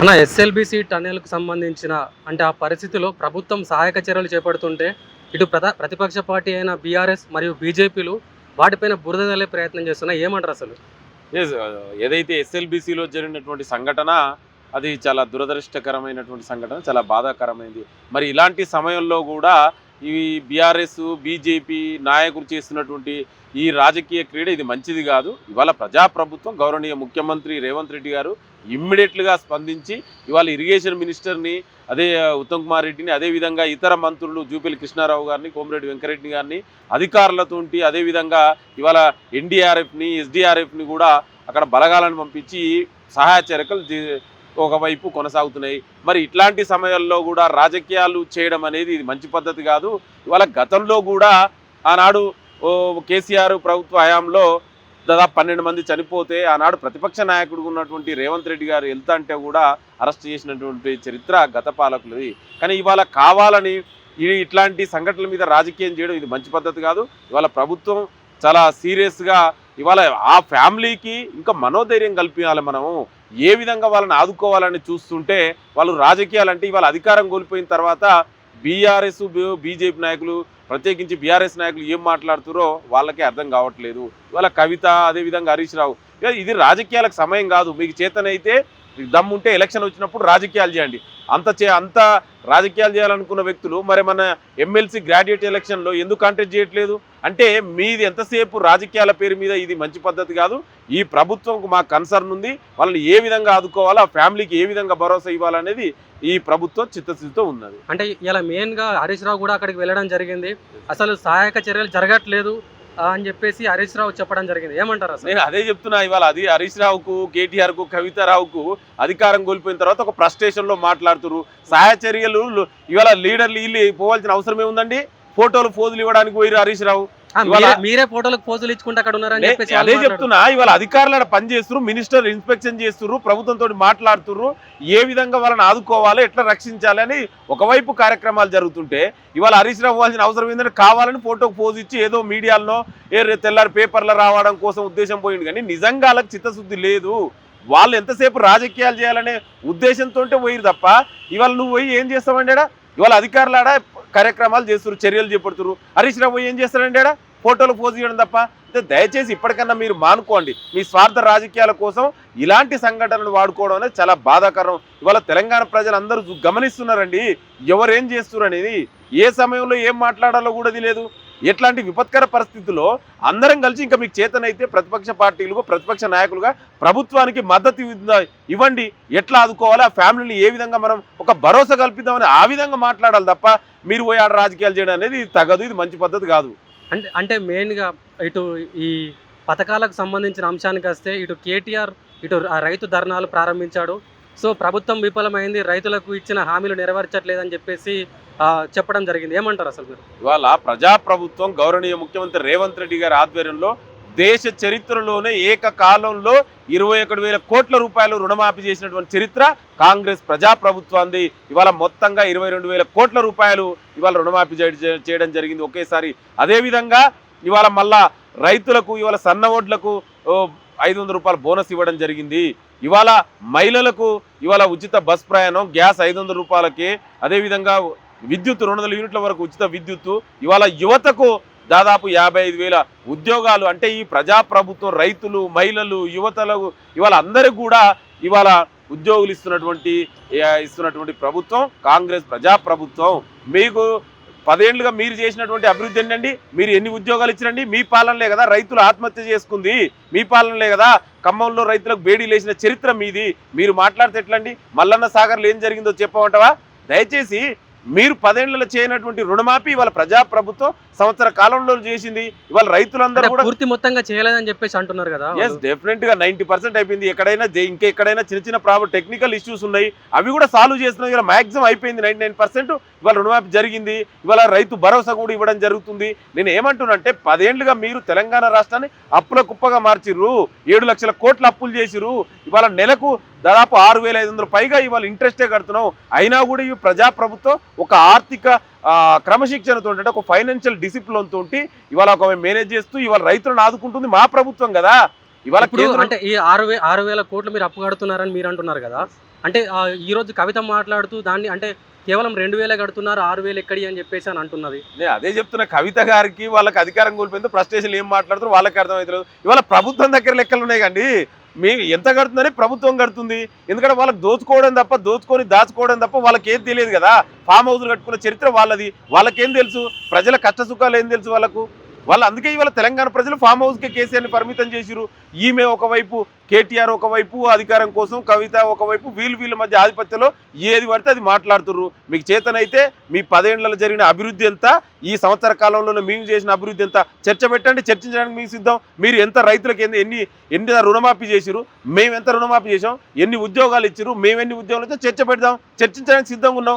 మన ఎస్ఎల్బిసి టన్నెల్కు సంబంధించిన అంటే ఆ పరిస్థితిలో ప్రభుత్వం సహాయక చర్యలు చేపడుతుంటే ఇటు ప్రతిపక్ష పార్టీ అయిన బీఆర్ఎస్ మరియు బీజేపీలు వాటిపైన బురద జల్లే ప్రయత్నం చేస్తున్నాయి. ఏమంటారు అసలు? Uh, ఏదైతే ఎస్ఎల్బిసిలో జరిగినటువంటి సంఘటన అది చాలా దురదృష్టకరమైనటువంటి సంఘటన చాలా బాధాకరమైంది. మరి ఇలాంటి సమయంలో కూడా ఈ బీఆర్ఎస్ బీజేపీ నాయకులు చేస్తున్నటువంటి ఈ రాజకీయ క్రీడ ఇది మంచిది కాదు. ఇవాళ ప్రజాప్రభుత్వం గౌరవనీయ ముఖ్యమంత్రి రేవంత్ రెడ్డి గారు ఇమ్మీడియట్లుగా స్పందించి ఇవాళ ఇరిగేషన్ మినిస్టర్ని అదే ఉత్తమ్ కుమార్ రెడ్డిని అదేవిధంగా ఇతర మంత్రులు జూపల్లి కృష్ణారావు గారిని కోమిరెడ్డి వెంకరెడ్డి గారిని అధికారులతోటి అదేవిధంగా ఇవాళ ఎన్డీఆర్ఎఫ్ని ఎస్డీఆర్ఎఫ్ని కూడా అక్కడ బలగాలను పంపించి సహాయ చర్యలు ఒకవైపు కొనసాగుతున్నాయి. మరి ఇట్లాంటి సమయాల్లో కూడా రాజకీయాలు చేయడం అనేది ఇది మంచి పద్ధతి కాదు. ఇవాళ గతంలో కూడా ఆనాడు ఓ కేసీఆర్ ప్రభుత్వ హయాంలో దాదాపు పన్నెండు మంది చనిపోతే ఆనాడు ప్రతిపక్ష నాయకుడు ఉన్నటువంటి రేవంత్ రెడ్డి గారు వెళ్తా అంటే కూడా అరెస్ట్ చేసినటువంటి చరిత్ర గత పాలకులది. కానీ ఇవాళ కావాలని ఈ ఇట్లాంటి సంఘటనల మీద రాజకీయం చేయడం ఇది మంచి పద్ధతి కాదు. ఇవాళ ప్రభుత్వం చాలా సీరియస్గా ఇవాళ ఆ ఫ్యామిలీకి ఇంకా మనోధైర్యం కల్పించాలి మనము. ఏ విధంగా వాళ్ళని ఆదుకోవాలని చూస్తుంటే వాళ్ళు రాజకీయాలు అంటే ఇవాళ అధికారం కోల్పోయిన తర్వాత బీఆర్ఎస్ బీజేపీ నాయకులు ప్రత్యేకించి బీఆర్ఎస్ నాయకులు ఏం మాట్లాడుతారో వాళ్ళకే అర్థం కావట్లేదు. ఇవాళ కవిత అదేవిధంగా హరీష్ రావు. ఇది రాజకీయాలకు సమయం కాదు. మీకు చేతనైతే దమ్ము ఉంటే ఎలక్షన్ వచ్చినప్పుడు రాజకీయాలు చేయండి. అంత చే అంత రాజకీయాలు చేయాలనుకున్న వ్యక్తులు మరి మన ఎమ్మెల్సీ గ్రాడ్యుయేట్ ఎలక్షన్లో ఎందుకు కాంటెస్ట్ చేయట్లేదు? అంటే మీది ఎంతసేపు రాజకీయాల పేరు మీద ఇది మంచి పద్ధతి కాదు. ఈ ప్రభుత్వంకు మా కన్సర్న్ ఉంది. వాళ్ళని ఏ విధంగా ఆదుకోవాలో ఆ ఫ్యామిలీకి ఏ విధంగా భరోసా ఇవ్వాలనేది ఈ ప్రభుత్వం చిత్తశుద్ధితో ఉన్నది. అంటే ఇలా మెయిన్గా హరీష్ రావు కూడా అక్కడికి వెళ్ళడం జరిగింది. అసలు సహాయక చర్యలు జరగట్లేదు. అని చెప్పేసి హరీష్ రావు చెప్పడం జరిగింది. ఏమంటారు అసలు? నేను అదే చెప్తున్నా ఇవాళ అది హరీష్ రావుకు కేటీఆర్కు కవితారావుకు అధికారం కోల్పోయిన తర్వాత ఒక ప్రస్టేషన్లో మాట్లాడుతున్నారు సహాయ ఇవాళ లీడర్లు వీళ్ళు పోవాల్సిన అవసరం ఏముందండి ఫోటోలు ఫోజులు ఇవ్వడానికి పోయిరు హరీష్ రావు. మీరే- ఫోటోలకు పోజులు ఇచ్చుకుంటే అక్కడ ఉన్నారని చెప్పేసి అదే. చెప్తున్నా ఇవాళ అధికారులు ఆడ పని చేస్తున్నారు మినిస్టర్ ఇన్స్పెక్షన్ చేస్తున్నారు ప్రభుత్వంతో మాట్లాడుతున్నారు ఏ విధంగా వాళ్ళని ఆదుకోవాలి ఎట్లా రక్షించాలి అని ఒకవైపు కార్యక్రమాలు జరుగుతుంటే ఇవాళ హరీష్ రావు అవసరం ఏంటంటే కావాలని ఫోటోకు పోజ్ ఇచ్చి ఏదో మీడియాలో ఏ తెల్లారి పేపర్లో రావడం కోసం ఉద్దేశం పోయింది కానీ నిజంగా వాళ్ళకి చిత్తశుద్ధి లేదు వాళ్ళు ఎంతసేపు రాజకీయాలు చేయాలనే ఉద్దేశంతో పోయిరు తప్ప ఇవాళ నువ్వు పోయి ఏం చేస్తావండి? ఇవాళ అధికారులు ఆడ కార్యక్రమాలు చేస్తున్నారు చర్యలు చేపడుతున్నారు హరీష్ రావు ఏం చేస్తారండి ఆడ? ఫోటోలు పోజ్ చేయడం తప్ప. అంటే దయచేసి ఇప్పటికన్నా మీరు మానుకోండి. మీ స్వార్థ రాజకీయాల కోసం ఇలాంటి సంఘటనలు వాడుకోవడం అనేది చాలా బాధాకరం. ఇవాళ తెలంగాణ ప్రజలందరూ గమనిస్తున్నారండి. ఎవరేం చేస్తున్నారు అనేది? ఏ సమయంలో ఏం మాట్లాడాలో కూడా తెలియదు. ఎట్లాంటి విపత్కర పరిస్థితుల్లో అందరం కలిసి ఇంకా మీకు చేతనైతే ప్రతిపక్ష పార్టీలుగా ప్రతిపక్ష నాయకులుగా ప్రభుత్వానికి మద్దతు ఇవ్వండి. ఎట్లా ఆదుకోవాలి? ఆ ఫ్యామిలీని ఏ విధంగా మనం ఒక భరోసా కల్పిద్దామని ఆ విధంగా మాట్లాడాలి తప్ప మీరు పోయి ఆడ రాజకీయాలు చేయడం అనేది తగదు. ఇది మంచి పద్ధతి కాదు. అంటే అంటే మెయిన్గా ఇటు ఈ పథకాలకు సంబంధించిన అంశానికి వస్తే ఇటు కేటీఆర్ ఇటు రైతు ధర్నాలు ప్రారంభించాడు. సో ప్రభుత్వం విఫలమైంది రైతులకు ఇచ్చిన హామీలు నెరవేర్చట్లేదని చెప్పేసి చెప్పడం జరిగింది. ఏమంటారు అసలు మీరు? ఇవాళ ప్రజాప్రభుత్వం గౌరవనీయ ముఖ్యమంత్రి రేవంత్ రెడ్డి గారి ఆధ్వర్యంలో దేశ చరిత్రలోనే ఏకకాలంలో ఇరవై ఒకటి వేల కోట్ల రూపాయలు రుణమాఫీ చేసినటువంటి చరిత్ర కాంగ్రెస్ ప్రజాప్రభుత్వాన్ని ఇవాళ మొత్తంగా ఇరవై రెండు వేల కోట్ల రూపాయలు ఇవాళ రుణమాఫీ చేయడం జరిగింది ఒకేసారి. అదేవిధంగా ఇవాళ మళ్ళా రైతులకు ఇవాళ సన్న ఓట్లకు ఐదు వందల రూపాయల బోనస్ ఇవ్వడం జరిగింది. ఇవాళ మహిళలకు ఇవాళ ఉచిత బస్ ప్రయాణం గ్యాస్ ఐదు వందల రూపాయలకి అదేవిధంగా విద్యుత్ రెండు వందల యూనిట్ల వరకు ఉచిత విద్యుత్తు. ఇవాళ యువతకు దాదాపు యాభై ఐదు వేల ఉద్యోగాలు. అంటే ఈ ప్రజాప్రభుత్వం రైతులు మహిళలు యువతలకు ఇవాళ అందరికి కూడా ఇవాళ ఉద్యోగులు ఇస్తున్నటువంటి ఇస్తున్నటువంటి ప్రభుత్వం కాంగ్రెస్ ప్రజాప్రభుత్వం. మీకు పదేళ్ళుగా మీరు చేసినటువంటి అభివృద్ధి ఏంటండి? మీరు ఎన్ని ఉద్యోగాలు ఇచ్చినండి మీ పాలనలే కదా రైతులు ఆత్మహత్య చేసుకుంది. మీ పాలనలే కదా ఖమ్మంలో రైతులకు బేడీ లేచిన చరిత్ర మీది. మీరు మాట్లాడితే ఎట్లండి? మల్లన్న సాగర్లో ఏం జరిగిందో చెప్పమంటావా? దయచేసి మీరు పదేళ్ళలో చేయనటువంటి రుణమాఫీ ఇవాళ ప్రజాప్రభుత్వం సంవత్సర కాలంలో చేసింది. ఇవాళ రైతులందరూ కూడా పూర్తి మొత్తంగా చేయలేదని చెప్పేసి అంటున్నారు కదా ఎస్ డెఫినెట్గా నైన్టీ పర్సెంట్ అయిపోయింది. ఎక్కడైనా ఇంకెక్కడైనా చిన్న చిన్న ప్రాబ్లం టెక్నికల్ ఇష్యూస్ ఉన్నాయి. అవి కూడా సాల్వ్ చేస్తున్నాయి ఇవాళ మాక్సిమం అయిపోయింది నైన్టీ ఇవాళ రుణమాఫీ జరిగింది ఇవాళ రైతు భరోసా కూడా ఇవ్వడం జరుగుతుంది. నేను ఏమంటున్నానంటే పదేళ్ళుగా మీరు తెలంగాణ రాష్ట్రాన్ని అప్పుల కుప్పగా మార్చిర్రు. ఏడు లక్షల కోట్ల అప్పులు చేసిర్రు. ఇవాళ నెలకు దాదాపు ఆరు వేల ఐదు వందలు పైగా ఇవాళ ఇంట్రెస్టే కడుతున్నాం. అయినా కూడా ఈ ప్రజాప్రభుత్వం ఒక ఆర్థిక క్రమశిక్షణతో అంటే ఒక ఫైనాన్షియల్ డిసిప్లిన్ తోటి ఇవాళ ఒక మేనేజ్ చేస్తూ ఇవాళ రైతులను ఆదుకుంటుంది మా ప్రభుత్వం కదా. ఇవాళ అంటే ఈ ఆరు వే ఆరు వేల కోట్లు మీరు అప్పు కడుతున్నారని మీరు అంటున్నారు కదా. అంటే ఈ రోజు కవిత మాట్లాడుతూ దాన్ని అంటే కేవలం రెండు వేలే కడుతున్నారు ఆరు వేలు ఎక్కడి అని చెప్పేసి అని అంటున్నది. నేను అదే చెప్తున్నా కవిత గారికి వాళ్ళకి అధికారం కోల్పోయిందో ఫ్రస్ట్రేషన్ ఏం మాట్లాడుతారు వాళ్ళకి అర్థమవుతలేదు. ఇవాళ ప్రభుత్వం దగ్గర లెక్కలు ఉన్నాయి కండి. మేము ఎంత కడుతుందని ప్రభుత్వం కడుతుంది. ఎందుకంటే వాళ్ళకి దోచుకోవడం తప్ప దోచుకొని దాచుకోవడం తప్ప వాళ్ళకి ఏం తెలియదు కదా. ఫామ్ హౌస్లు కట్టుకున్న చరిత్ర వాళ్ళది. వాళ్ళకేం తెలుసు? ప్రజల కష్ట సుఖాలు ఏం తెలుసు వాళ్ళకు? వాళ్ళు అందుకే ఇవాళ తెలంగాణ ప్రజలు ఫామ్ హౌస్కి కేసీఆర్ని పరిమితం చేసిరు ఈమె ఒకవైపు కేటీఆర్ ఒకవైపు అధికారం కోసం కవిత ఒకవైపు వీళ్ళు వీళ్ళ మధ్య ఆధిపత్యంలో ఏది పడితే అది మాట్లాడుతుర్రు. మీకు చేతనైతే మీ పదేళ్ళలో జరిగిన అభివృద్ధి ఎంత ఈ సంవత్సర కాలంలోనే మేము చేసిన అభివృద్ధి ఎంత? చర్చ పెట్టండి చర్చించడానికి మీకు సిద్ధం. మీరు ఎంత రైతులకు ఎన్ని ఎన్ని ఎన్ని రుణమాఫీ చేసిరు మేము ఎంత రుణమాఫీ చేసాం ఎన్ని ఉద్యోగాలు ఇచ్చారు మేము ఎన్ని ఉద్యోగాలు ఇచ్చా చర్చ పెడదాం. చర్చించడానికి సిద్ధంగా ఉన్నాం.